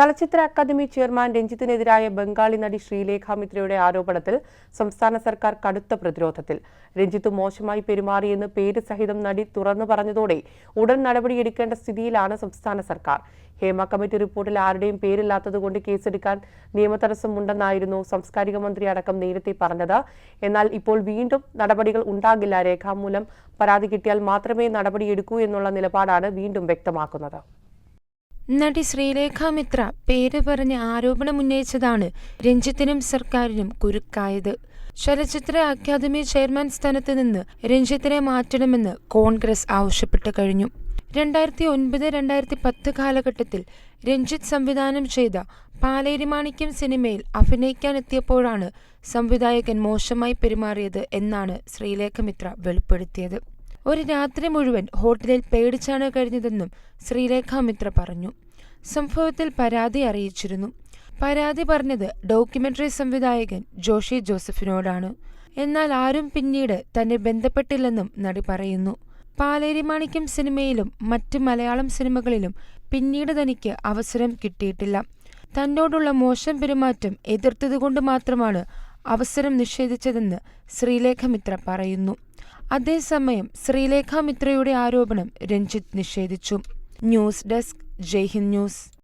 ചലച്ചിത്ര academy chairman രഞ്ജിത്തിനെതിരായ Bengali നടി ശ്രീലേഖ മിത്രയുടെ ആരോപണത്തിൽ സംസ്ഥാന സർക്കാർ കടുത്ത പ്രതിരോധത്തിൽ. രഞ്ജിത്ത് മോശമായി പെരുമാറിയെന്ന് പേര് സഹിതം നടി തുറന്നു പറഞ്ഞതോടെ ഉടൻ നടപടിയെടുക്കേണ്ട സ്ഥിതിയിലാണ് സംസ്ഥാന സർക്കാർ. ഹേമ കമ്മിറ്റി റിപ്പോർട്ടിൽ ആരുടെയും പേരില്ലാത്തതുകൊണ്ട് കേസെടുക്കാൻ നിയമതടസ്സമുണ്ടെന്നായിരുന്നു സാംസ്കാരിക മന്ത്രി അടക്കം നേരത്തെ പറഞ്ഞത്. എന്നാൽ ഇപ്പോൾ വീണ്ടും നടപടികൾ ഉണ്ടാകില്ല. രേഖാമൂലം പരാതി കിട്ടിയാൽ മാത്രമേ നടപടിയെടുക്കൂ എന്നുള്ള നിലപാടാണ് വീണ്ടും വ്യക്തമാക്കുന്നത്. നടി ശ്രീലേഖ മിത്ര പേര് പറഞ്ഞ് ആരോപണം ഉന്നയിച്ചതാണ് രഞ്ജിത്തിനും സർക്കാരിനും കുരുക്കായത്. ചലച്ചിത്ര അക്കാദമി ചെയർമാൻ സ്ഥാനത്ത് നിന്ന് രഞ്ജിത്തിനെ മാറ്റണമെന്ന് കോൺഗ്രസ് ആവശ്യപ്പെട്ടു കഴിഞ്ഞു. രണ്ടായിരത്തി ഒൻപത് രണ്ടായിരത്തി പത്ത് കാലഘട്ടത്തിൽ രഞ്ജിത്ത് സംവിധാനം ചെയ്ത പാലേരിമാണിക്യം സിനിമയിൽ അഭിനയിക്കാനെത്തിയപ്പോഴാണ് സംവിധായകൻ മോശമായി പെരുമാറിയത് എന്നാണ് ശ്രീലേഖ മിത്ര വെളിപ്പെടുത്തിയത്. ഒരു രാത്രി മുഴുവൻ ഹോട്ടലിൽ പേടിച്ചാണ് കഴിഞ്ഞതെന്നും ശ്രീരേഖ മിത്ര പറഞ്ഞു. സംഭവത്തിൽ പരാതി അറിയിച്ചിരുന്നു. പരാതി പറഞ്ഞത് ഡോക്യുമെന്ററി സംവിധായകൻ ജോഷി ജോസഫിനോടാണ്. എന്നാൽ ആരും പിന്നീട് തന്നെ ബന്ധപ്പെട്ടില്ലെന്നും നടി പറയുന്നു. പാലേരി മാണിക്യം സിനിമയിലും മറ്റ് മലയാളം സിനിമകളിലും പിന്നീട് തനിക്ക് അവസരം കിട്ടിയിട്ടില്ല. തന്നോടുള്ള മോശം പെരുമാറ്റം എതിർത്തതുകൊണ്ട് മാത്രമാണ് അവസരം നിഷേധിച്ചതെന്ന് ശ്രീലേഖമിത്ര പറയുന്നു. അതേസമയം ശ്രീലേഖ മിത്രയുടെ ആരോപണം രഞ്ജിത്ത് നിഷേധിച്ചു. News desk Jaihind news.